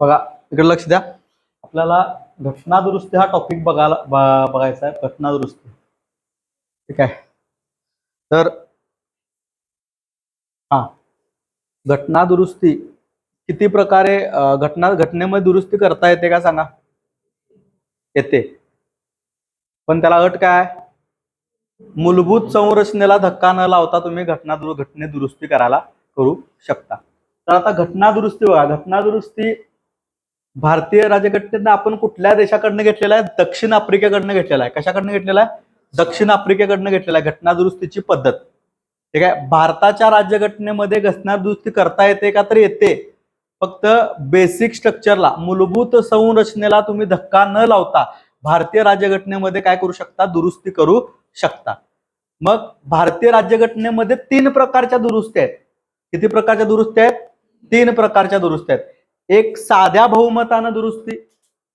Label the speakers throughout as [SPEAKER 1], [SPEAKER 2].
[SPEAKER 1] बघा इकडे लक्ष द्या. आपल्याला घटना दुरुस्ती हा टॉपिक बघायला बघायचा आहे. घटना दुरुस्ती. ठीक आहे. तर हा. घटना दुरुस्ती किती प्रकारे घटना घटनेमध्ये दुरुस्ती करता येते का सांगा? येते. पण त्याला अट काय मूलभूत संरचनेला धक्का न लावता तुम्ही घटना दुरु घटने दुरुस्ती करायला करू शकता. तर आता घटना दुरुस्ती बघा. घटना दुरुस्ती भारतीय राज्यघटनेनं आपण कुठल्या देशाकडनं घेतलेला आहे? दक्षिण आफ्रिकेकडनं घेतलेला आहे. कशाकडनं घेतलेला आहे? दक्षिण आफ्रिकेकडनं घेतलेला आहे. घटना दुरुस्तीची पद्धत. ठीक आहे? भारताच्या राज्यघटनेमध्ये घटना दुरुस्ती करता येते का तर येते. फक्त बेसिक स्ट्रक्चरला मूलभूत संरचनेला तुम्ही धक्का न लावता भारतीय राज्यघटनेमध्ये काय करू शकता? दुरुस्ती करू शकता. मग भारतीय राज्यघटनेमध्ये तीन प्रकारच्या दुरुस्त्या आहेत. किती प्रकारच्या दुरुस्त्या आहेत? तीन प्रकारच्या दुरुस्त्या आहेत. एक साध्या बहुमतानं दुरुस्ती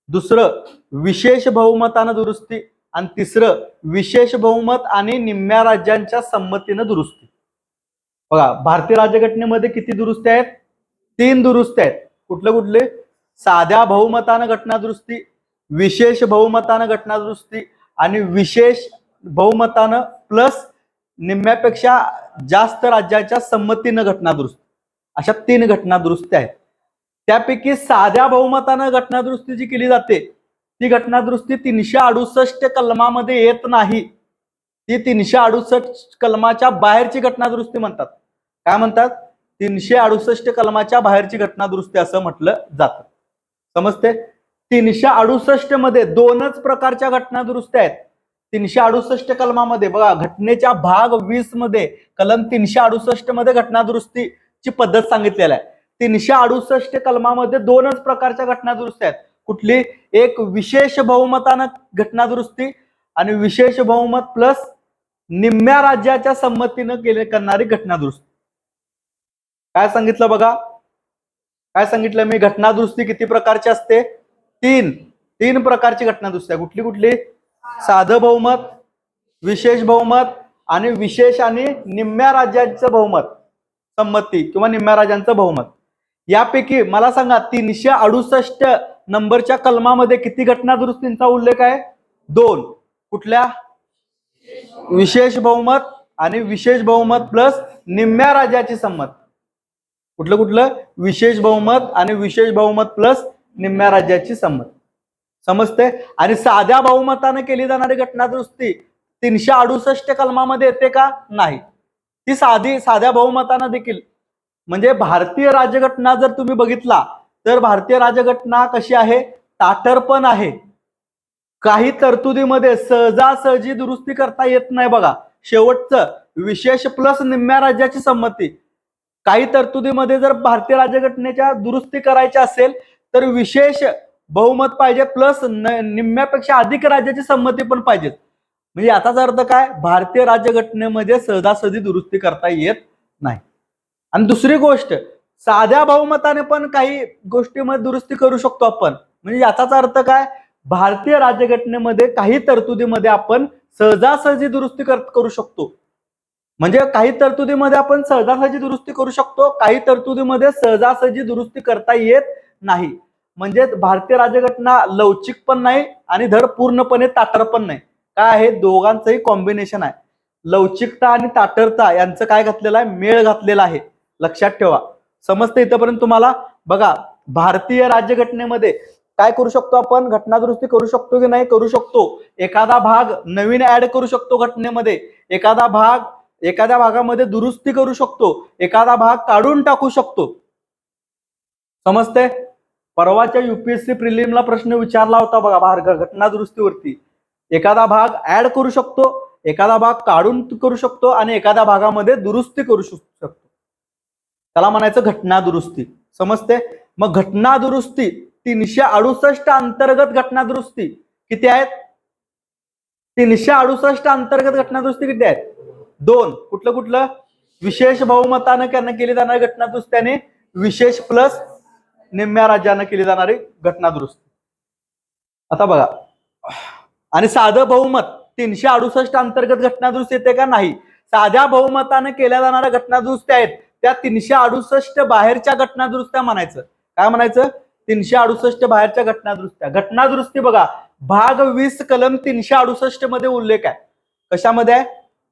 [SPEAKER 1] दुसरं विशेष बहुमतानं दुरुस्ती आणि तिसरं विशेष बहुमत आणि निम्म्या राज्यांच्या संमतीनं दुरुस्ती. बघा भारतीय राज्यघटनेमध्ये किती दुरुस्त्या आहेत? तीन दुरुस्त्या आहेत. कुठले कुठले? साध्या बहुमतानं घटना दुरुस्ती विशेष बहुमतानं घटना दुरुस्ती आणि विशेष बहुमतानं प्लस निम्म्यापेक्षा जास्त राज्याच्या संमतीनं घटना दुरुस्ती. अशा तीन घटना दुरुस्त्या आहेत. त्यापैकी साध्या बहुमतानं घटनादुरुस्ती जी केली जाते ती घटनादुरुस्ती तीनशे अडुसष्ट कलमामध्ये येत नाही. ती तीनशे अडुसष्ट कलमाच्या बाहेरची घटनादुरुस्ती म्हणतात. काय म्हणतात? तीनशे अडुसष्ट कलमाच्या बाहेरची घटनादुरुस्ती असं म्हटलं जातं. समजते तीनशे अडुसष्टमध्ये दोनच प्रकारच्या घटना दुरुस्त्या आहेत. तीनशे अडुसष्ट कलमामध्ये बघा घटनेच्या भाग वीसमध्ये कलम तीनशे अडुसष्टमध्ये घटनादुरुस्तीची पद्धत सांगितलेली आहे. तीनशे अडुसष्ट कलमामध्ये दोनच प्रकारच्या घटना दुरुस्त आहेत. कुठली? एक विशेष बहुमतानं घटना दुरुस्ती आणि विशेष बहुमत प्लस निम्म्या राज्याच्या संमतीनं केले करणारी घटना दुरुस्ती. काय सांगितलं बघा? काय सांगितलं? मी घटना दुरुस्ती किती प्रकारची असते? तीन. तीन प्रकारची घटना दुरुस्ती आहे. कुठली कुठली? साधं बहुमत विशेष बहुमत आणि विशेष आणि निम्म्या राज्यांचं बहुमत. संमती किंवा निम्म्या राज्यांचं बहुमत. यापैकी मला सांगा तीनशे अडुसष्ट नंबरच्या कलमामध्ये किती घटना दुरुस्तींचा उल्लेख आहे? दोन. कुठल्या? विशेष बहुमत आणि विशेष बहुमत प्लस निम्म्या राज्याची संमत. कुठलं कुठलं? विशेष बहुमत आणि विशेष बहुमत प्लस निम्म्या राज्याची संमत. समजते आणि साध्या बहुमताने केली जाणारी घटना दुरुस्ती तीनशे अडुसष्ट कलमामध्ये येते का? नाही. ती साधी साध्या बहुमतानं देखील म्हणजे भारतीय राज्यघटना जर तुम्ही बघितला तर भारतीय राज्यघटना कशी आहे? ताटरपण आहे. काही तरतुदीमध्ये सहजासहजी दुरुस्ती करता येत नाही बघा. शेवटचं विशेष प्लस निम्म्या राज्याची संमती. काही तरतुदीमध्ये जर भारतीय राज्यघटनेच्या दुरुस्ती करायची असेल तर विशेष बहुमत पाहिजे प्लस निम्म्यापेक्षा अधिक राज्याची संमती पण पाहिजे. म्हणजे याचाच अर्थ काय? भारतीय राज्यघटनेमध्ये सहजासहजी दुरुस्ती करता येत नाही. आणि दुसरी गोष्ट साध्या बहुमताने पण काही गोष्टीमध्ये दुरुस्ती करू शकतो आपण. म्हणजे याचाच अर्थ काय? भारतीय राज्यघटनेमध्ये काही तरतुदीमध्ये आपण सहजासहजी दुरुस्ती करू शकतो. म्हणजे काही तरतुदीमध्ये आपण सहजासहजी दुरुस्ती करू शकतो काही तरतुदीमध्ये सहजासहजी दुरुस्ती करता येत नाही. म्हणजे भारतीय राज्यघटना लवचिक पण नाही आणि धड पूर्णपणे ताटर पण नाही. काय आहे? दोघांचंही कॉम्बिनेशन आहे. लवचिकता आणि ताटरता यांचं काय घातलेलं आहे? मेळ घातलेला आहे. लक्षात ठेवा. समजते इथंपर्यंत तुम्हाला? बघा भारतीय राज्यघटनेमध्ये काय करू शकतो आपण? घटना दुरुस्ती करू शकतो की नाही करू शकतो? एखादा भाग नवीन ऍड करू शकतो घटनेमध्ये. एखादा भाग एखाद्या भागामध्ये दुरुस्ती करू शकतो. एखादा भाग काढून टाकू शकतो. समजते परवाच्या युपीएससी प्रिलिमला प्रश्न विचारला होता बघा भार घटना दुरुस्तीवरती एखादा भाग ऍड करू शकतो एखादा भाग काढून करू शकतो आणि एखाद्या भागामध्ये दुरुस्ती करू शकतो त्याला म्हणायचं घटना दुरुस्ती. समजते? मग घटना दुरुस्ती तीनशे अडुसष्ट अंतर्गत घटना दुरुस्ती किती आहेत? तीनशे अडुसष्ट अंतर्गत घटना दुरुस्ती किती आहेत? दोन. कुठलं कुठलं? विशेष बहुमतानं त्यांना केली जाणारी घटना दुरुस्ती आणि विशेष प्लस निम्म्या राज्यानं केली जाणारी घटना दुरुस्ती. आता बघा. आणि साधं बहुमत तीनशे अडुसष्ट अंतर्गत घटना दुरुस्ती येते का नाही? साध्या बहुमतानं केल्या जाणाऱ्या घटना दुरुस्त्या आहेत. त्या तीनशे अडुसष्ट बाहेरच्या घटनादुरुस्त्या म्हणायचं. काय म्हणायचं? तीनशे अडुसष्ट बाहेरच्या घटनादुरुस्त्या. घटनादुरुस्ती बघा भाग वीस कलम तीनशे अडुसष्टमध्ये उल्लेख आहे. कशामध्ये आहे?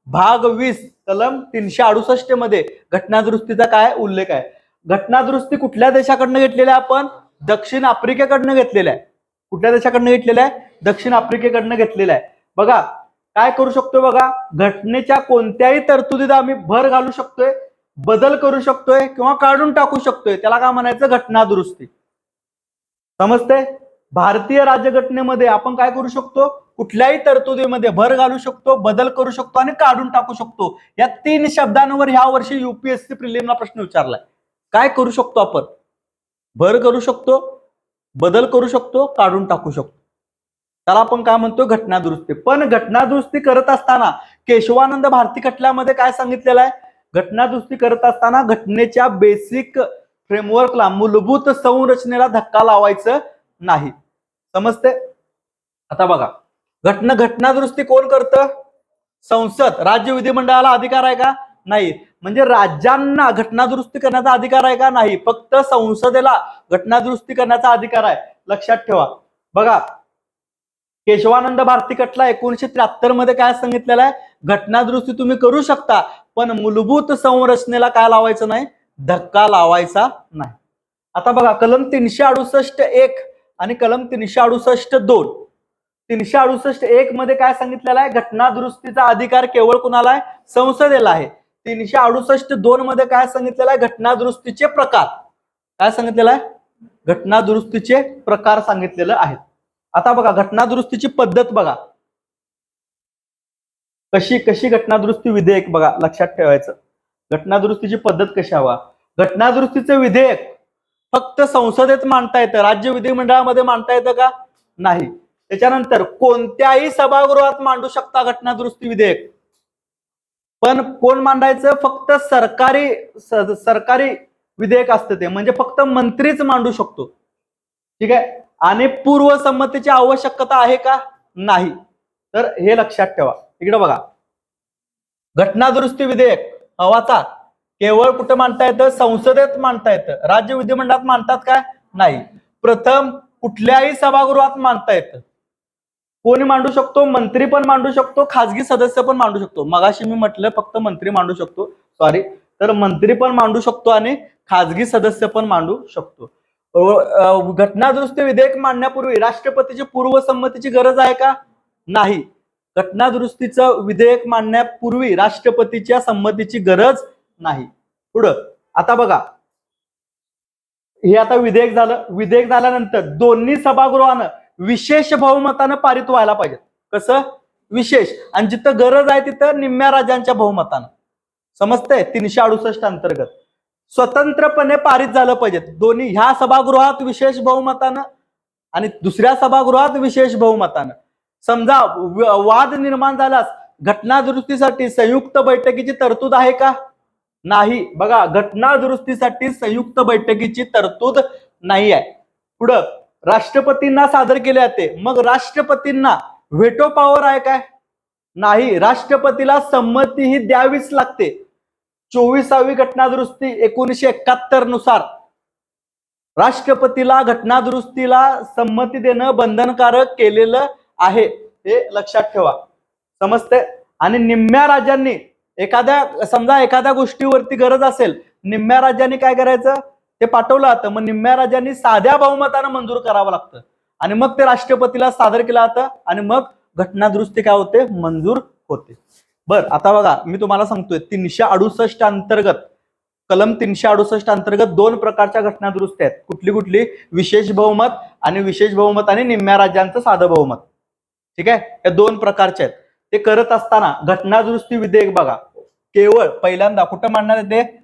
[SPEAKER 1] भाग वीस कलम तीनशे अडुसष्टमध्ये. घटनादुरुस्तीचा काय? उल्लेख आहे. घटनादुरुस्ती कुठल्या देशाकडनं घेतलेल्या आपण? दक्षिण आफ्रिकेकडनं घेतलेल्या आहे. कुठल्या देशाकडनं घेतलेला आहे? दक्षिण आफ्रिकेकडनं घेतलेला आहे. बघा काय करू शकतो बघा? घटनेच्या कोणत्याही तरतुदीत आम्ही भर घालू शकतोय. बदल करू शकतोय किंवा काढून टाकू शकतोय त्याला काय म्हणायचं? घटना दुरुस्ती. समजते भारतीय राज्यघटनेमध्ये आपण काय करू शकतो? कुठल्याही तरतुदीमध्ये भर घालू शकतो बदल करू शकतो आणि काढून टाकू शकतो. या तीन शब्दांवर ह्या वर्षी युपीएससी प्रिलिमला प्रश्न विचारलाय. काय करू शकतो आपण? भर करू शकतो बदल करू शकतो काढून टाकू शकतो. त्याला आपण काय म्हणतो? घटना दुरुस्ती. पण घटना दुरुस्ती करत असताना केशवानंद भारती खटल्यामध्ये काय सांगितलेलं आहे? घटना दुरुस्ती करत असताना घटनेच्या बेसिक फ्रेमवर्कला मूलभूत संरचनेला धक्का लावायचं नाही. समजते आता बघा. घटना घटना दुरुस्ती कोण करतं? संसद राज्य विधिमंडळाला अधिकार आहे का? नाही. म्हणजे राज्यांना घटना दुरुस्ती करण्याचा अधिकार आहे का? नाही. फक्त संसदेला घटना दुरुस्ती करण्याचा अधिकार आहे. लक्षात ठेवा. बघा. केशवानंद भारती कटला एकोणीशे त्र्याहत्तरमध्ये काय सांगितलेलं आहे? घटना दुरुस्ती तुम्ही करू शकता. पण मूलभूत संरचनेला काय लावायचं नाही? धक्का लावायचा नाही. आता बघा कलम तीनशे अडुसष्ट एक आणि कलम तीनशे अडुसष्ट दोन. तीनशे अडुसष्ट एक मध्ये काय सांगितलेलं आहे? घटना दुरुस्तीचा अधिकार केवळ कुणाला आहे? संसदेला आहे. तीनशे अडुसष्ट दोन मध्ये काय सांगितलेलं आहे? घटना दुरुस्तीचे प्रकार. काय सांगितलेलं आहे? घटना दुरुस्तीचे प्रकार सांगितलेलं आहेत आता बघा घटना दुरुस्तीची पद्धत बघा. कशी कशी घटनादुरुस्ती विधेयक बघा लक्षात ठेवायचं. घटनादुरुस्तीची पद्धत कशी हवा? घटनादुरुस्तीचं विधेयक फक्त संसदेत मांडता येतं राज्य विधिमंडळामध्ये मांडता येतं का? नाही. त्याच्यानंतर कोणत्याही सभागृहात मांडू शकता घटना दुरुस्ती विधेयक. पण कोण मांडायचं? फक्त सरकारी सरकारी विधेयक असतं ते. म्हणजे फक्त मंत्रीच मांडू शकतो. ठीक आहे? आणि पूर्वसंमतीची आवश्यकता आहे का? नाही. तर हे लक्षात ठेवा. इकडे बघा. घटना दुरुस्ती विधेयक. हवाचा. केवळ कुठं मांडता येतं? संसदेत मांडता येतं. राज्य विधिमंडळात मांडतात काय? नाही. प्रथम कुठल्याही सभागृहात मांडता येतं. कोणी मांडू शकतो? मंत्री पण मांडू शकतो. खासगी सदस्य पण मांडू शकतो. मगाशी मी म्हटलं फक्त मंत्री मांडू शकतो. सॉरी तर मंत्री पण मांडू शकतो आणि खासगी सदस्य पण मांडू शकतो. घटनादुरुस्ती घटना दुरुस्ती विधेयक मांडण्यापूर्वी राष्ट्रपतीची पूर्वसंमतीची गरज आहे का? नाही. घटनादुरुस्तीचं विधेयक मांडण्यापूर्वी राष्ट्रपतीच्या संमतीची गरज नाही. पुढं आता बघा. हे आता विधेयक झालं. विधेयक झाल्यानंतर दोन्ही सभागृहानं विशेष बहुमतानं पारित व्हायला पाहिजे कसं? विशेष. आणि जिथं गरज आहे तिथं निम्म्या राजांच्या बहुमतानं. समजतंय? तीनशे अडुसष्ट अंतर्गत. स्वतंत्रपणे पारित झालं पाहिजे दोन्ही ह्या सभागृहात विशेष बहुमतानं आणि दुसऱ्या सभागृहात विशेष बहुमतानं. समजा वाद निर्माण झाल्यास घटना दुरुस्तीसाठी संयुक्त बैठकीची तरतूद आहे का? नाही. बघा घटना दुरुस्तीसाठी संयुक्त बैठकीची तरतूद नाही आहे. पुढं राष्ट्रपतींना सादर केले जाते. मग राष्ट्रपतींना व्हेटो पॉवर आहे काय? नाही. राष्ट्रपतीला संमती ही द्यावीच लागते. चोवीसावी घटना दुरुस्ती एकोणीशे एकाहत्तरनुसार राष्ट्रपतीला घटना दुरुस्तीला संमती देणं बंधनकारक केलेलं आहे हे लक्षात ठेवा. समजते आणि निम्म्या राज्यांनी एखाद्या समजा एखाद्या गोष्टीवरती गरज असेल निम्म्या राज्यांनी काय करायचं? ते पाठवलं जातं मग निम्म्या राज्यांनी साध्या बहुमतानं मंजूर करावं लागतं. आणि मग ते राष्ट्रपतीला सादर केलं जातं आणि मग घटना दुरुस्ती काय होते? मंजूर होते. बर आता बघा मी तुम्हाला सांगतोय तीनशे अडुसष्ट अंतर्गत कलम तीनशे अडुसष्ट अंतर्गत दोन प्रकारच्या घटना दुरुस्त आहेत. कुठली कुठली? विशेष बहुमत आणि विशेष बहुमत आणि निम्म्या राज्यांचं साधं बहुमत. ठीक आहे? या दोन प्रकारचे आहेत. ते करत असताना घटना दुरुस्ती विधेयक बघा. केवळ पहिल्यांदा कुठं मांडण्यात येते?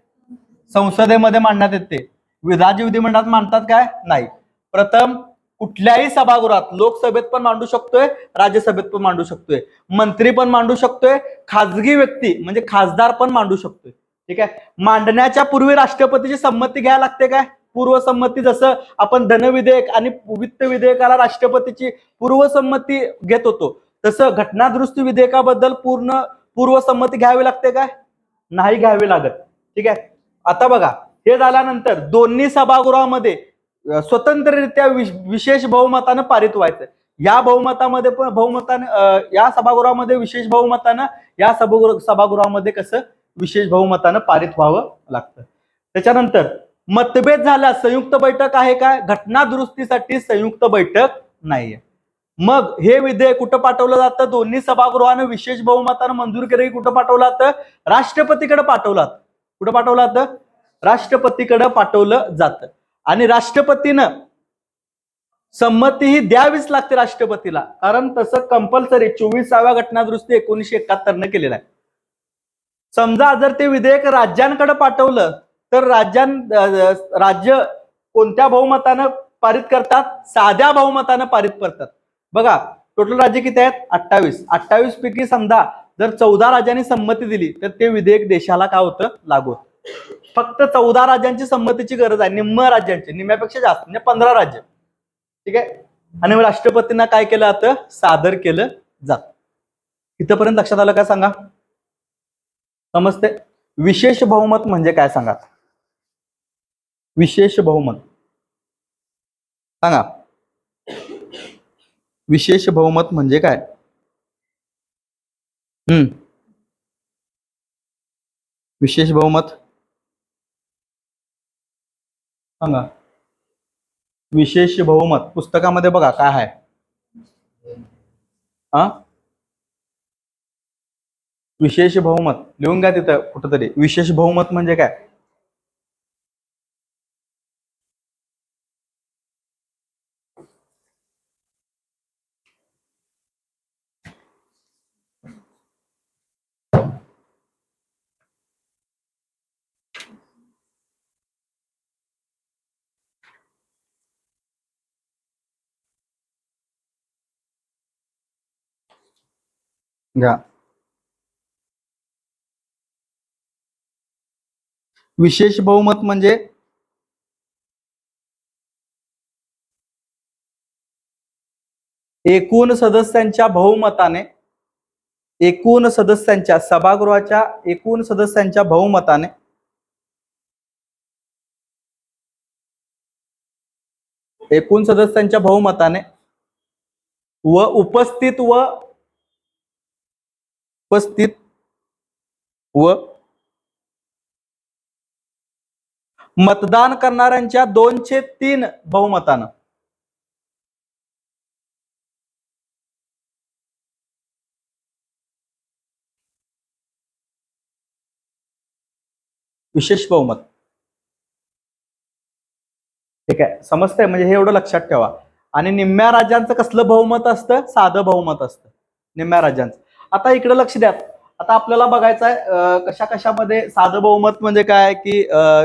[SPEAKER 1] संसदेमध्ये मांडण्यात येते. वि- राज्य विधिमंडळात मांडतात काय? नाही. प्रथम कुठल्याही सभागृहात लोकसभेत पण मांडू शकतोय राज्यसभेत पण मांडू शकतोय. मंत्री पण मांडू शकतोय खाजगी व्यक्ती म्हणजे खासदार पण मांडू शकतोय. ठीक आहे? मांडण्याच्या पूर्वी राष्ट्रपतीची संमती घ्यायला लागते काय? पूर्वसंमती जसं आपण धनविधेयक आणि वित्त विधेयकाला राष्ट्रपतीची पूर्वसंमती घेत होतो तसं घटनादुरुस्ती विधेयकाबद्दल पूर्ण पूर्वसंमती घ्यावी लागते काय? नाही घ्यावी लागत. ठीक आहे? आता बघा हे झाल्यानंतर दोन्ही सभागृहामध्ये स्वतंत्ररित्या विशेष बहुमतानं पारित व्हायचं. या बहुमतामध्ये पण बहुमताने या सभागृहामध्ये विशेष बहुमतानं या सभागृह सभागृहामध्ये कसं विशेष बहुमतानं पारित व्हावं लागतं. त्याच्यानंतर मतभेद झाल्यास संयुक्त बैठक आहे काय घटना दुरुस्तीसाठी संयुक्त बैठक नाहीये. मग हे विधेयक कुठं पाठवलं जातं? दोन्ही सभागृहानं विशेष बहुमतानं मंजूर केलं की कुठं पाठवलं जातं? राष्ट्रपतीकडे पाठवलं कुठं पाठवलं जातं? राष्ट्रपतीकडे पाठवलं जातं. आणि राष्ट्रपतीनं संमती ही द्यावीच लागते राष्ट्रपतीला. कारण तसं कंपल्सरी चोवीसाव्या घटनादुरुस्ती एकोणीशे एकाहत्तर केलेलं आहे. समजा जर ते विधेयक राज्यांकडे पाठवलं तर राज्यां राज्य कोणत्या बहुमतानं पारित करतात? साध्या बहुमतानं पारित करतात. बघा टोटल राज्य किती आहेत? अठ्ठावीस. अठ्ठावीस पैकी समजा जर चौदा राज्यांनी संमती दिली तर ते विधेयक देशाला काय होतं? लागू फक्त चौदा राज्यांची संमतीची गरज आहे. निम्म राज्यांची. निम्म्यापेक्षा जास्त. म्हणजे पंधरा राज्य. ठीक आहे? आणि राष्ट्रपतींना काय केलं जातं सादर केलं जात. इथंपर्यंत लक्षात आलं काय सांगा? समजते विशेष बहुमत म्हणजे काय सांगा? विशेष बहुमत. सांगा. विशेष बहुमत म्हणजे काय? हम्म. विशेष बहुमत? सांगा. विशेष बहुमत. पुस्तकामध्ये बघा काय आहे. हा? विशेष बहुमत. लिहून घ्या तिथं कुठंतरी. विशेष बहुमत म्हणजे काय? विशेष बहुमत म्हणजे? एकूण सदस्यांच्या बहुमताने एकूण सदस्यांच्या सभागृहाच्या एकूण सदस्यांच्या बहुमताने एकूण सदस्यांच्या बहुमताने व उपस्थित व उपस्थित व मतदान करणाऱ्यांच्या दोनशे तीन बहुमतानं. विशेष बहुमत. ठीक आहे. समजतंय? म्हणजे हे एवढं लक्षात ठेवा. आणि निम्म्या राज्यांचं कसलं बहुमत असतं? साधं बहुमत असतं. निम्म्या राज्यांचं. आता इकडे लक्ष द्या. आता आपल्याला बघायचं आहे कशा कशामध्ये साधं बहुमत म्हणजे काय की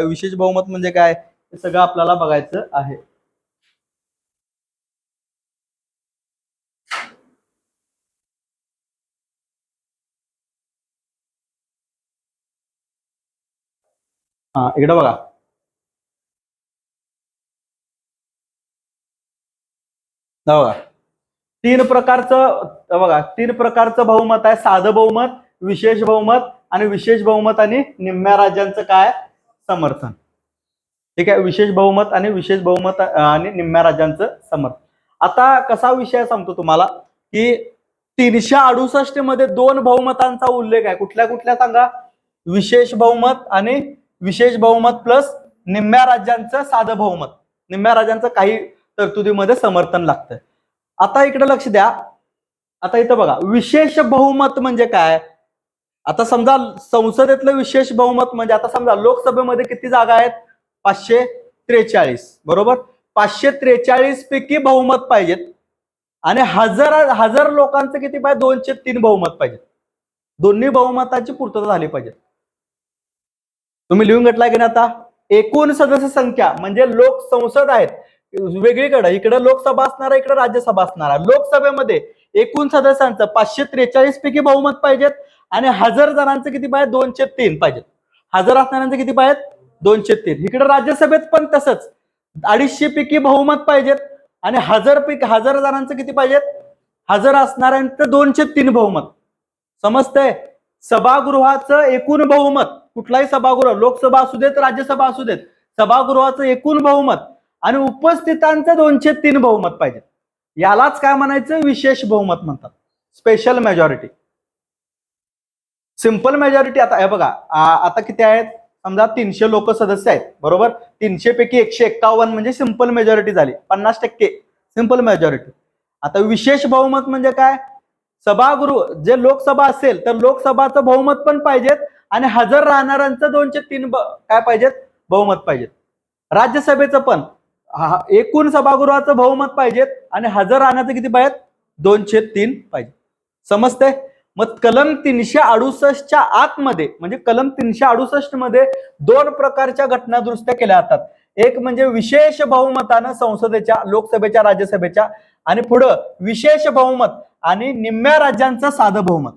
[SPEAKER 1] विशेष बहुमत म्हणजे काय हे सगळं आपल्याला बघायचं आहे. हा इकडे बघा. बघा. तीन प्रकारचं बघा तीन प्रकारचं बहुमत आहे. साधं बहुमत विशेष बहुमत आणि विशेष बहुमत आणि निम्म्या राज्यांचं काय? समर्थन. ठीक आहे? विशेष बहुमत आणि विशेष बहुमत आणि निम्म्या राज्यांचं समर्थन. आता कसा विषय सांगतो तुम्हाला? की तीनशे अडुसष्टमध्ये दोन बहुमतांचा उल्लेख आहे. कुठल्या कुठल्या सांगा? विशेष बहुमत आणि विशेष बहुमत प्लस निम्म्या राज्यांचं साधं बहुमत. निम्म्या राज्यांचं काही तरतुदीमध्ये समर्थन लागतं आता इकडे लक्ष द्या. आता इथं बघा विशेष बहुमत म्हणजे काय? आता समजा संसदेतलं विशेष बहुमत म्हणजे आता समजा लोकसभेमध्ये किती जागा आहेत? पाचशे त्रेचाळीस बरोबर? पाचशे त्रेचाळीस पैकी बहुमत पाहिजेत. आणि हजार हजार लोकांचं किती पाहिजे? दोनशे तीन बहुमत पाहिजेत. दोन्ही बहुमताची पूर्तता झाली पाहिजे तुम्ही लिहून घेतलाय की नाही आता? एकूण सदस्य संख्या म्हणजे लोक संसद आहेत वेगळीकडे इकडे लोकसभा असणार आहे इकडे राज्यसभा असणार. आहे लोकसभेमध्ये एकूण सदस्यांचं पाचशे त्रेचाळीस पैकी बहुमत पाहिजेत आणि हजार जणांचं किती पाहिजे दोनशे तीन पाहिजेत. हजार असणाऱ्यांचं किती पाहिजेत? दोनशे तीन. इकडे राज्यसभेत पण तसंच. अडीचशे पैकी बहुमत पाहिजेत आणि हजार पैकी हजार जणांचं किती पाहिजेत? हजार असणाऱ्यांचं दोनशे तीन बहुमत. समजतंय? सभागृहाचं एकूण बहुमत कुठलाही सभागृह लोकसभा असू देत राज्यसभा असू देत सभागृहाचं एकूण बहुमत आणि उपस्थितांचं दोनशे तीन बहुमत पाहिजे. यालाच काय म्हणायचं? विशेष बहुमत म्हणतात. स्पेशल मेजॉरिटी सिंपल मेजॉरिटी आता हे बघा आता किती आहेत? समजा तीनशे लोक सदस्य आहेत बरोबर? तीनशे पैकी एकशे एक्कावन्न म्हणजे सिंपल मेजॉरिटी झाली. पन्नास टक्के. सिंपल मेजॉरिटी आता विशेष बहुमत म्हणजे काय? सभागृह जे लोकसभा असेल तर लोकसभाचं बहुमत पण पाहिजेत आणि हजर राहणाऱ्यांचं दोनशे तीन काय पाहिजेत? बहुमत पाहिजेत. राज्यसभेचं पण. एकूण सभागृहाचं बहुमत पाहिजेत आणि हजर राहण्याचं किती पाहिजेत? दोनशे तीन पाहिजे समजते मग कलम तीनशे अडुसष्टच्या आतमध्ये म्हणजे कलम तीनशे अडुसष्टमध्ये दोन प्रकारच्या घटना दुरुस्त्या केल्या जातात. एक म्हणजे विशेष बहुमतानं संसदेच्या लोकसभेच्या राज्यसभेच्या आणि पुढं विशेष बहुमत आणि निम्म्या राज्यांचं साधं बहुमत.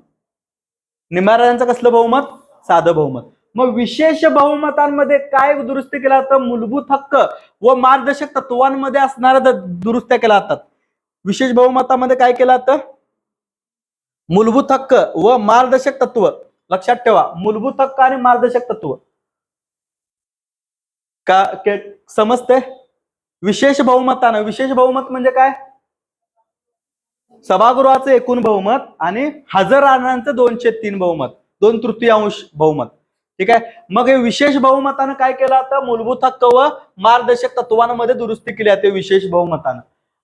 [SPEAKER 1] निम्म्या राज्यांचं कसलं बहुमत? साधं बहुमत. मग विशेष बहुमतांमध्ये काय दुरुस्ती केला जातं? मूलभूत हक्क व मार्गदर्शक तत्वांमध्ये असणाऱ्या दुरुस्त्या केल्या जातात. विशेष बहुमतामध्ये काय केलं जातं? मूलभूत हक्क व मार्गदर्शक तत्व. लक्षात ठेवा मूलभूत हक्क आणि मार्गदर्शक तत्व. का समजते विशेष बहुमतानं विशेष बहुमत म्हणजे काय? सभागृहाचं एकूण बहुमत आणि हजर राहणाऱ्यांचं दोनशे तीन बहुमत दोन तृतीयांश बहुमत. ठीक आहे? मग हे विशेष बहुमतानं काय केलं आता? मूलभूत हक्क व मार्गदर्शक तत्वांमध्ये दुरुस्ती केली जाते विशेष बहुमतानं.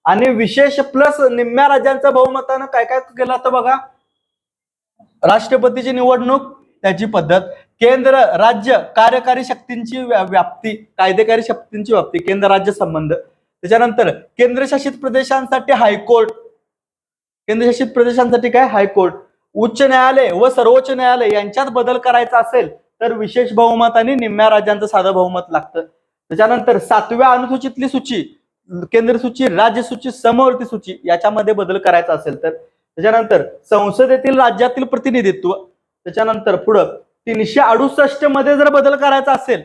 [SPEAKER 1] आणि विशेष प्लस निम्म्या राज्यांच्या बहुमतानं काय काय केलं जातं बघा? राष्ट्रपतीची निवडणूक त्याची पद्धत केंद्र राज्य कार्यकारी शक्तींची व्याप्ती कायदेकारी शक्तींची व्याप्ती केंद्र राज्य संबंध. त्याच्यानंतर केंद्रशासित प्रदेशांसाठी हायकोर्ट. केंद्रशासित प्रदेशांसाठी काय? हायकोर्ट. उच्च न्यायालय व सर्वोच्च न्यायालय यांच्यात बदल करायचा असेल तर विशेष बहुमत आणि निम्म्या राज्यांचं साधं बहुमत लागतं. त्याच्यानंतर सातव्या अनुसूचीतली सूची केंद्र सूची राज्य सूची समवर्ती सूची याच्यामध्ये बदल करायचा असेल तर. त्याच्यानंतर संसदेतील राज्यातील प्रतिनिधित्व त्याच्यानंतर पुढं तीनशे अडुसष्टमध्ये जर बदल करायचा असेल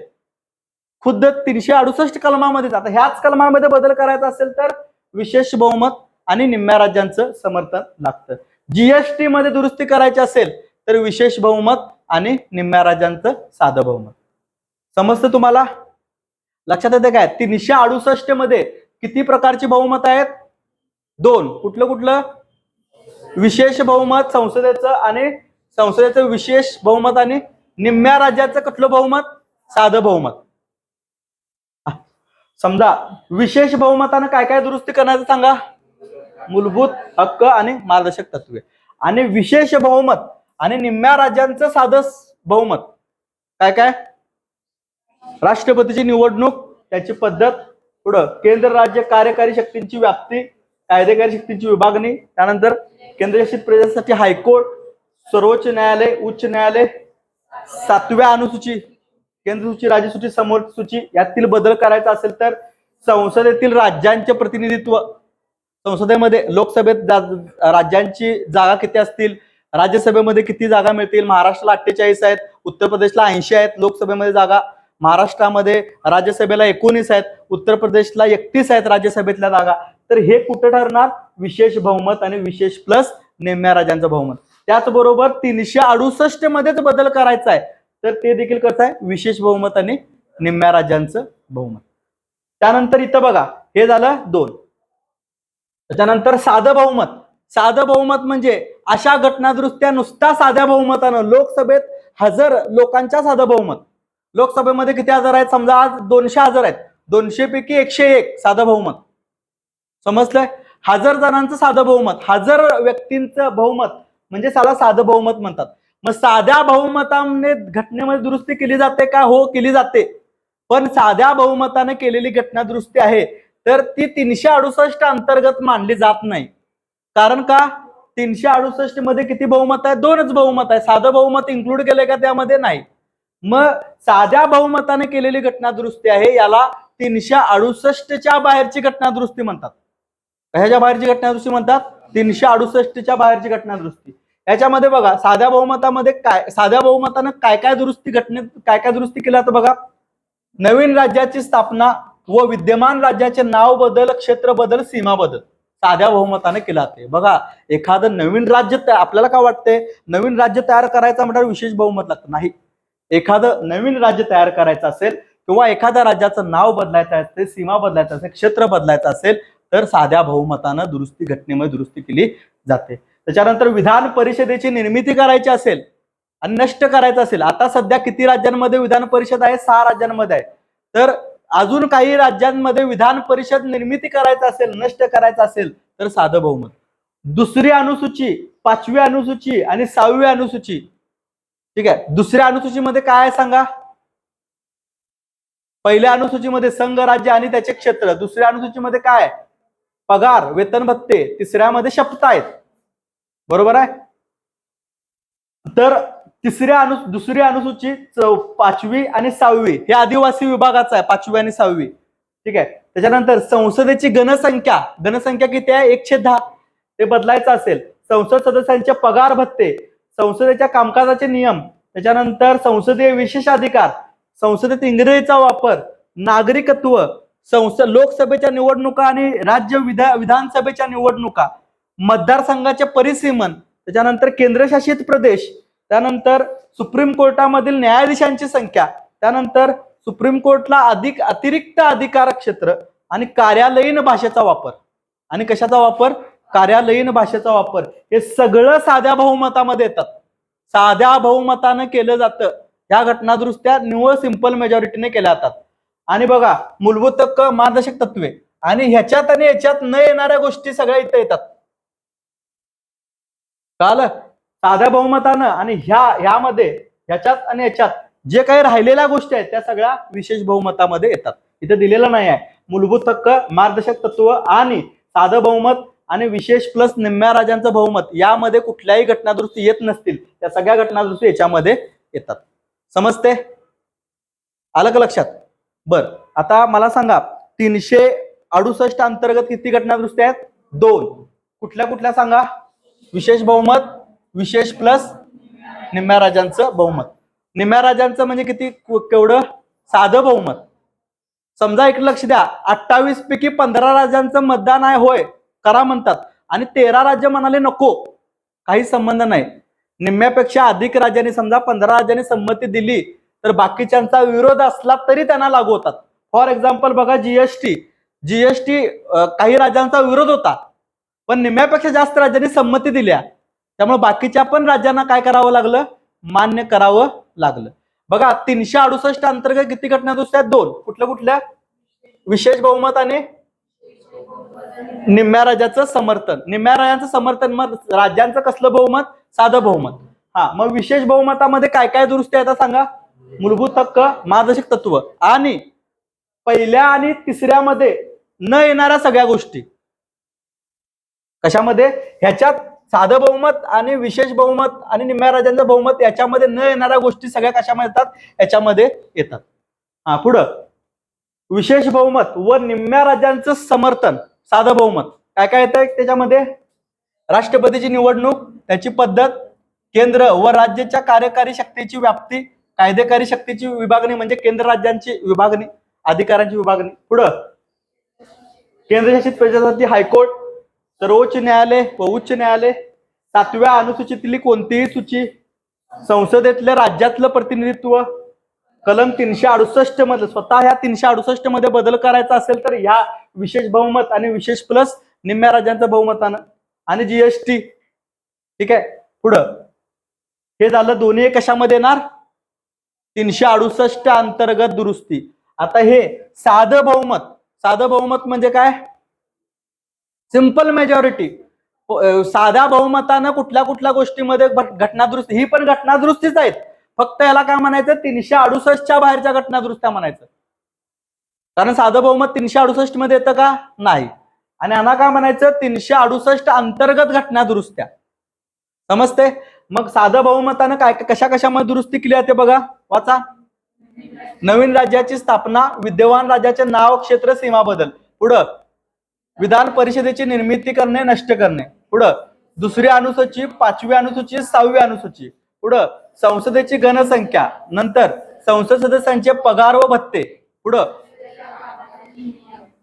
[SPEAKER 1] खुद्द तीनशे अडुसष्ट कलमामध्ये आता ह्याच कलमामध्ये बदल करायचा असेल तर विशेष बहुमत आणि निम्म्या राज्यांचं समर्थन लागतं. जीएसटी मध्ये दुरुस्ती करायची असेल तर विशेष बहुमत आणि निम्म्या राज्यांचं साधं बहुमत समजतं तुम्हाला? लक्षात येते काय? तीनशे अडुसष्टमध्ये किती प्रकारची बहुमत आहेत? दोन. कुठलं कुठलं? विशेष बहुमत संसदेचं आणि संसदेचं विशेष बहुमत आणि निम्म्या राज्याचं कुठलं बहुमत? साधं बहुमत. समजा विशेष बहुमतानं काय काय दुरुस्ती करण्याचं सांगा? मूलभूत हक्क आणि मार्गदर्शक तत्वे. आणि विशेष बहुमत आणि निम्म्या राज्यांचं साधं बहुमत. काय काय? राष्ट्रपतीची निवडणूक त्याची पद्धत पुढं केंद्र राज्य कार्यकारी शक्तींची व्याप्ती कायदेकारी शक्तींची विभागणी त्यानंतर केंद्रशासित प्रदेशासाठी हायकोर्ट सर्वोच्च न्यायालय उच्च न्यायालय सातव्या अनुसूची केंद्र सूची राज्यसूची समोर सूची यातील बदल करायचा असेल तर संसदेतील राज्यांचे प्रतिनिधित्व संसदेमध्ये लोकसभेत जा- राज्यांची जागा किती असतील राज्यसभेमध्ये किती जागा मिळतील? महाराष्ट्राला अठ्ठेचाळीस आहेत उत्तर प्रदेशला ऐंशी आहेत लोकसभेमध्ये जागा महाराष्ट्रामध्ये राज्यसभेला एकोणीस आहेत उत्तर प्रदेशला एकतीस आहेत राज्यसभेतल्या जागा. तर हे कुठं ठरणार? विशेष बहुमत आणि विशेष प्लस निम्म्या राज्यांचं बहुमत. त्याचबरोबर तीनशे अडुसष्ट मध्येच बदल करायचा आहे. तर ते देखील कसं आहे? विशेष बहुमत आणि निम्म्या राज्यांचं बहुमत. त्यानंतर इथं बघा हे झालं दोन. त्याच्यानंतर साधं बहुमत. साधं बहुमत म्हणजे अशा घटनादृष्ट्या नुसता साध्या बहुमतानं लोकसभेत हजर लोकांच्या साधं बहुमत. लोकसभेमध्ये किती हजार आहेत? समजा आज दोनशे हजार आहेत. दोनशे पैकी एकशे एक साधं बहुमत. समजलंय? हजार जणांचं साधं बहुमत. हजार व्यक्तींचं बहुमत. म्हणजे त्याला साधं बहुमत म्हणतात. मग साध्या बहुमताने घटनेमध्ये दुरुस्ती केली जाते का? हो केली जाते. पण साध्या बहुमताने केलेली घटना दुरुस्ती आहे तर ती तीनशे अडुसष्ट अंतर्गत मानली जात नाही. कारण का? तीनशे अडुसष्टमध्ये किती बहुमत आहे? दोनच बहुमत आहे. साधं बहुमत इन्क्लूड केलंय का त्यामध्ये? नाही. मग साध्या बहुमताने केलेली घटना दुरुस्ती आहे. याला तीनशे अडुसष्टच्या बाहेरची घटना दुरुस्ती म्हणतात. ह्याच्या बाहेरची घटना दुरुस्ती म्हणतात? तीनशे अडुसष्टच्या बाहेरची घटना दुरुस्ती याच्यामध्ये बघा साध्या बहुमतामध्ये काय साध्या बहुमतानं काय काय दुरुस्ती घटनेत काय काय दुरुस्ती केल्या तर बघा. नवीन राज्याची स्थापना व विद्यमान राज्याचे नाव बदल क्षेत्र बदल सीमा बदल. साध्या बहुमताने केला जाते बघा एखादं नवीन राज्य आपल्याला काय वाटतंय? नवीन राज्य तयार करायचं म्हटल्यावर विशेष बहुमत लागतं. नाही. एखादं नवीन राज्य तयार करायचं असेल किंवा एखाद्या राज्याचं नाव बदलायचं असेल सीमा बदलायचं असेल क्षेत्र बदलायचं असेल तर साध्या बहुमतानं दुरुस्ती घटनेमध्ये दुरुस्ती केली जाते. त्याच्यानंतर विधान परिषदेची निर्मिती करायची असेल आणि नष्ट करायचं असेल. आता सध्या किती राज्यांमध्ये विधान परिषद आहे? सहा राज्यांमध्ये आहे. तर अजून काही राज्यांमध्ये विधान परिषद निर्मिती करायचं असेल नष्ट करायचं असेल तर साधं बहुमत. दुसरी अनुसूची पाचवी अनुसूची आणि सहावी अनुसूची. ठीक आहे? दुसऱ्या अनुसूचीमध्ये काय आहे सांगा? पहिल्या अनुसूचीमध्ये संघ राज्य आणि त्याचे क्षेत्र. दुसऱ्या अनुसूचीमध्ये काय? पगार वेतन भत्ते. तिसऱ्यामध्ये शपथ आहेत. बरोबर आहे? तर तिसऱ्या अनु दुसरी अनुसूची चौ पाचवी आणि सहावी. हे आदिवासी विभागाचा आहे पाचवी आणि सहावी. ठीक आहे? त्याच्यानंतर संसदेची गणसंख्या गणसंख्या किती आहे? एकशे दहा. ते बदलायचं असेल. संसद सदस्यांचे पगार भत्ते संसदेच्या कामकाजाचे नियम त्याच्यानंतर संसदीय विशेष अधिकार संसदेत इंग्रजीचा वापर नागरिकत्व संसद लोकसभेच्या निवडणुका आणि राज्य विधा विधानसभेच्या निवडणुका मतदारसंघाचे परिसीमन त्याच्यानंतर केंद्रशासित प्रदेश त्यानंतर सुप्रीम कोर्टामधील न्यायाधीशांची संख्या त्यानंतर सुप्रीम कोर्टला अधिक अतिरिक्त अधिकार क्षेत्र आणि कार्यालयीन भाषेचा वापर. आणि कशाचा वापर? कार्यालयीन भाषेचा वापर. हे सगळं साध्या बहुमतामध्ये येतात. साध्या बहुमतानं केलं जातं. ह्या घटनादुरुस्त्या निव्वळ सिंपल मेजॉरिटीने केल्या जातात. आणि बघा मूलभूत हक्क मार्गदर्शक तत्वे आणि ह्याच्यात आणि ह्याच्यात न येणाऱ्या गोष्टी सगळ्या इथं येतात. काल साध्या बहुमतानं आणि ह्या ह्यामध्ये ह्याच्यात आणि ह्याच्यात जे काही राहिलेल्या गोष्टी आहेत त्या सगळ्या विशेष बहुमतामध्ये येतात. इथे दिलेलं नाही आहे. मूलभूत हक्क मार्गदर्शक तत्व आणि साधं बहुमत आणि विशेष प्लस निम्म्या राजांचं बहुमत यामध्ये कुठल्याही घटनादुरुस्ती येत नसतील. त्या सगळ्या घटनादुरुस्ती याच्यामध्ये येतात. समजते? आलं का लक्षात? बर. आता मला सांगा तीनशे अडुसष्ट अंतर्गत किती घटनादुरुस्ती आहेत? दोन. कुठल्या कुठल्या सांगा? विशेष बहुमत विशेष प्लस निम्म्या राजांचं बहुमत. निम्म्या राजांचं म्हणजे किती? केवढं? साधं बहुमत. समजा एक लक्ष द्या. अठ्ठावीस पैकी पंधरा राजांचं मतदान आहे होय. करा म्हणतात. आणि तेरा राज्य म्हणाले नको. काही संबंध नाही. निम्म्यापेक्षा अधिक राज्यांनी समजा पंधरा राज्यांनी संमती दिली तर बाकीच्यांचा विरोध असला तरी त्यांना लागू होतात. फॉर एक्झाम्पल बघा जीएसटी जीएसटी काही राज्यांचा विरोध होता. पण निम्म्यापेक्षा जास्त राज्यांनी संमती दिल्या. त्यामुळे बाकीच्या पण राज्यांना काय करावं लागलं? मान्य करावं लागलं. बघा तीनशे अडुसष्ट अंतर्गत किती घटना दुसऱ्या? दोन. कुठल्या कुठल्या? विशेष बहुमत आणि निम्म्या राज्याचं समर्थन. निम्म्या राजांचं समर्थन मग राज्यांचं कसलं बहुमत? साधं बहुमत. हा मग विशेष बहुमतामध्ये काय काय दुरुस्ती आहे आता सांगा? मूलभूत हक्क मार्गदर्शक तत्व. आणि पहिल्या आणि तिसऱ्यामध्ये न येणाऱ्या सगळ्या गोष्टी. कशामध्ये? ह्याच्यात साधं बहुमत आणि विशेष बहुमत आणि निम्म्या राज्यांचं बहुमत याच्यामध्ये न येणाऱ्या गोष्टी सगळ्या कशामध्ये येतात? याच्यामध्ये येतात. हा पुढं. विशेष बहुमत व निम्म्या राज्यांचं समर्थन. साधं बहुमत. काय काय येतं त्याच्यामध्ये? राष्ट्रपतीची निवडणूक त्याची पद्धत केंद्र व राज्याच्या कार्यकारी शक्तीची व्याप्ती कायदेकारी शक्तीची विभागणी म्हणजे केंद्र राज्यांची विभागणी अधिकारांची विभागणी. पुढं. केंद्रशासित प्रदेशासाठी हायकोर्ट सर्वोच्च न्यायालय व उच्च न्यायालय सातव्या अनुसूचीतली कोणतीही सूची संसदेतल्या राज्यातलं प्रतिनिधित्व कलम तीनशे अडुसष्टमध्ये स्वतः ह्या तीनशे अडुसष्टमध्ये बदल करायचा असेल तर ह्या विशेष बहुमत आणि विशेष प्लस निम्म्या राज्यांचं बहुमतानं आणि. जीएसटी ठीक आहे? पुढं. हे झालं दोन्ही कशामध्ये येणार? तीनशे अडुसष्ट अंतर्गत दुरुस्ती. आता हे साधं बहुमत साधं बहुमत म्हणजे काय? Simple majority. हो, साध्या बहुमतानं कुठल्या कुठल्या गोष्टीमध्ये घटनादुरुस्ती ही पण घटनादुरुस्तीच आहेत. फक्त याला काय म्हणायचं? तीनशे अडुसष्टच्या बाहेरच्या घटनादुरुस्त्या म्हणायचं. कारण साधं बहुमत तीनशे अडुसष्टमध्ये येतं का? नाही. आणि यांना काय म्हणायचं? तीनशे अडुसष्ट अंतर्गत घटनादुरुस्त्या. समजते मग साधं बहुमतानं काय कशा कशामध्ये दुरुस्ती केली जाते बघा. वाचा. नवीन राज्याची स्थापना विद्यमान राज्याचे नाव क्षेत्र सीमा बदल. पुढं. विधान परिषदेची निर्मिती करणे नष्ट करणे. पुढं दुसरी अनुसूची पाचवी अनुसूची सहावी अनुसूची. पुढं संसदेची गणसंख्या नंतर संसद सदस्यांचे पगार व भत्ते. पुढं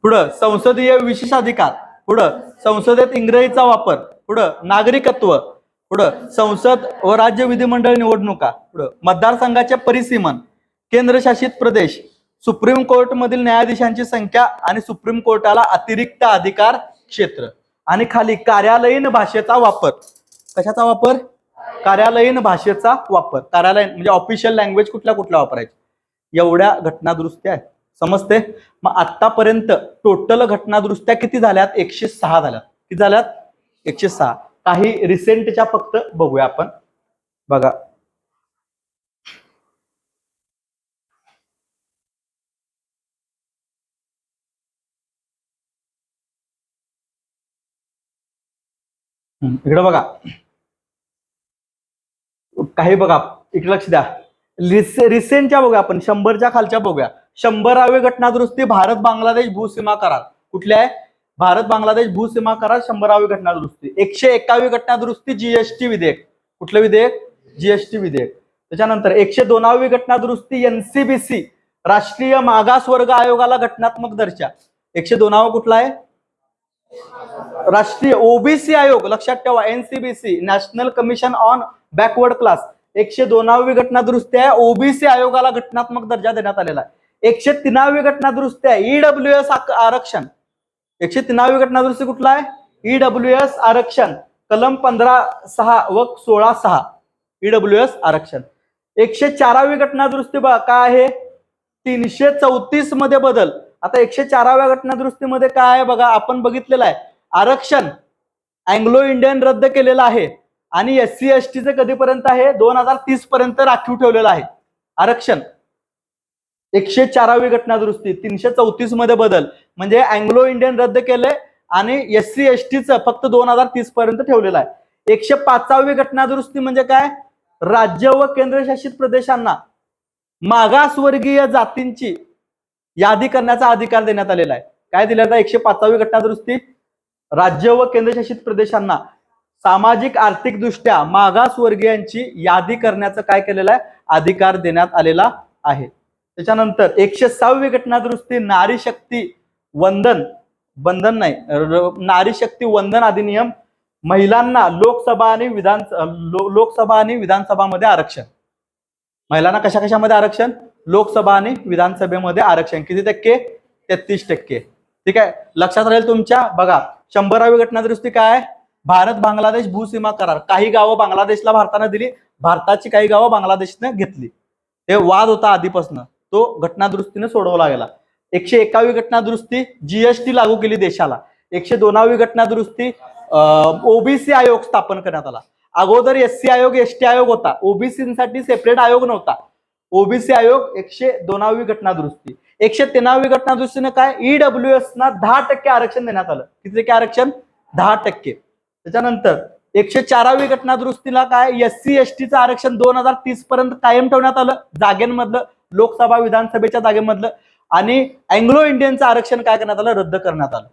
[SPEAKER 1] पुढं संसदीय विशेषाधिकार. पुढं संसदेत इंग्रजीचा वापर. पुढं नागरिकत्व. पुढं संसद व राज्य विधिमंडळ निवडणुका. पुढं मतदारसंघाचे परिसीमन. केंद्रशासित प्रदेश. सुप्रीम कोर्ट मधील न्यायाधीशांची संख्या आणि सुप्रीम कोर्टाला अतिरिक्त अधिकार क्षेत्र. आणि खाली कार्यालयीन भाषेचा वापर. कशाचा वापर? कार्यालयीन भाषेचा वापर. कार्यालयीन म्हणजे ऑफिशियल लँग्वेज कुठल्या कुठल्या वापरायची? एवढ्या घटनादुरुस्त्या आहेत. समजते? मग आतापर्यंत टोटल घटनादुरुस्त्या किती झाल्यात? एकशे सहा झाल्यात. किती झाल्यात? एकशे सहा. काही रिसेंटच्या फक्त बघूया आपण. बघा. इकडे बघा. काही बघा इकडे लक्ष द्या. रिसेंटच्या बघूया आपण शंभरच्या खालच्या बघूया. शंभरावे घटना दुरुस्ती भारत बांगलादेश भूसीमा करार. कुठल्या आहे? भारत बांगलादेश भूसीमा करार शंभरावी घटना दुरुस्ती एकशे एकावी घटना दुरुस्ती जीएसटी विधेयक. कुठलं विधेयक? जीएसटी विधेयक. त्याच्यानंतर एकशे दोनावी घटना दुरुस्ती एनसीबीसी राष्ट्रीय मागास वर्ग आयोगाला घटनात्मक दर्जा. एकशे दोनावा कुठला आहे? राष्ट्रीय ओबीसी आयोग लक्षात ठेवा NCBC national commission on backward class एकशे दोनावी घटना दुरुस्ती आहे ओबीसी आयोगाला घटनात्मक दर्जा देण्यात आलेला आहे. एकशे तीनावी घटना दुरुस्ती आहे ईडब्ल्यू एस आरक्षण. एकशे तीनावी घटना दुरुस्ती कुठला आहे? ईडब्ल्यू एस आरक्षण. कलम पंधरा सहा व सोळा सहा. ईडब्ल्यू एस आरक्षण. एकशे चारावी घटना दुरुस्ती बघा काय आहे? तीनशे चौतीसमध्ये बदल. आता एकशे चाराव्या घटना दुरुस्तीमध्ये काय आहे बघा आपण बघितलेलं आहे. आरक्षण अँग्लो इंडियन रद्द केलेलं आहे. आणि एस सी एस टीचं कधीपर्यंत आहे? दोन हजार तीस पर्यंत राखीव ठेवलेलं आहे. आरक्षण. एकशे चारावी घटना दुरुस्ती तीनशे चौतीसमध्ये बदल. म्हणजे अँग्लो इंडियन रद्द केले आणि एस सी एस टीचं फक्त दोन हजार तीस पर्यंत ठेवलेलं आहे. एकशे पाचावी घटना दुरुस्ती म्हणजे काय? राज्य व केंद्रशासित प्रदेशांना मागासवर्गीय जातींची यादी करण्याचा अधिकार देण्यात आलेला आहे. काय दिलं एकशे पाचावी घटना दुरुस्ती राज्य व केंद्रशासित प्रदेशांना सामाजिक आर्थिक दृष्ट्या मागासवर्गीयांची यादी करण्याचं काय केलेलं आहे? अधिकार देण्यात आलेला आहे. त्याच्यानंतर एकशे सहावी घटना दुरुस्ती नारी शक्ती वंदन बंधन नाही नारी शक्ती वंदन अधिनियम महिलांना लोकसभा आणि विधान लो- लोकसभा आणि विधानसभामध्ये आरक्षण. महिलांना कशा कशामध्ये आरक्षण? लोकसभा आणि विधानसभेमध्ये आरक्षण. किती टक्के? तेहतीस टक्के. ठीक आहे? लक्षात राहील तुमच्या? बघा शंभरावी घटना दुरुस्ती काय? भारत बांगलादेश भूसीमा करार. काही गावं बांगलादेशला भारतानं दिली भारताची काही गावं बांगलादेशनं घेतली. हे वाद होता आधीपासून. तो घटना दुरुस्तीने सोडवला गेला एकशे एकावी घटना दुरुस्ती जीएसटी लागू केली देशाला. एकशे दोनावी घटना दुरुस्ती ओबीसी आयोग स्थापन करण्यात आला. अगोदर एस सी आयोग एसटी आयोग होता. ओबीसीसाठी सेपरेट आयोग नव्हता. ओबीसी आयोग एकशे दोनावी घटना दुरुस्ती एकशे तेनावी घटना दुरुस्तीने काय? ईडब्ल्यू एस ना दहा टक्के आरक्षण देण्यात आलं. किती टक्के आरक्षण? दहा टक्के. त्याच्यानंतर एकशे चारावी घटना दुरुस्तीला काय? एस सी एस टीचं आरक्षण दोन हजार तीस पर्यंत कायम ठेवण्यात आलं. जागेंमधलं लोकसभा विधानसभेच्या जागेमधलं. आणि अँग्लो इंडियनचं आरक्षण काय करण्यात आलं? रद्द करण्यात आलं.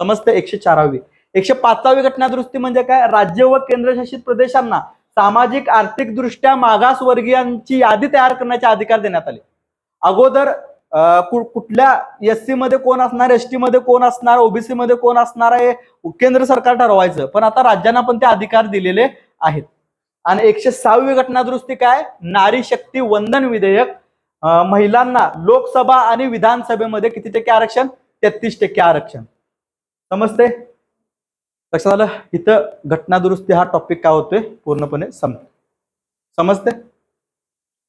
[SPEAKER 1] समजतं? एकशे चारावी. एकशे पाचावी घटना दुरुस्ती म्हणजे काय? राज्य व केंद्रशासित प्रदेशांना सामाजिक आर्थिक दृष्ट्या मागासवर्गीयांची यादी तयार करण्याचे अधिकार देण्यात आले. अगोदर कुठल्या एस सी मध्ये कोण असणार एस टी मध्ये कोण असणार ओबीसी मध्ये कोण असणार आहे केंद्र सरकार ठरवायचं. पण आता राज्यांना पण ते अधिकार दिलेले आहेत. आणि एकशे सहावी घटनादुरुस्ती काय? नारी शक्ती वंदन विधेयक. महिलांना लोकसभा आणि विधानसभेमध्ये किती टक्के आरक्षण? तेहतीस टक्के आरक्षण. समजते लक्षात आलं? इथं घटनादुरुस्ती हा टॉपिक काय होतोय? पूर्णपणे सम समजते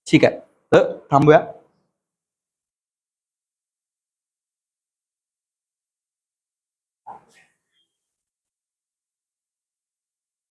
[SPEAKER 1] ठीक आहे. तर थांबूया.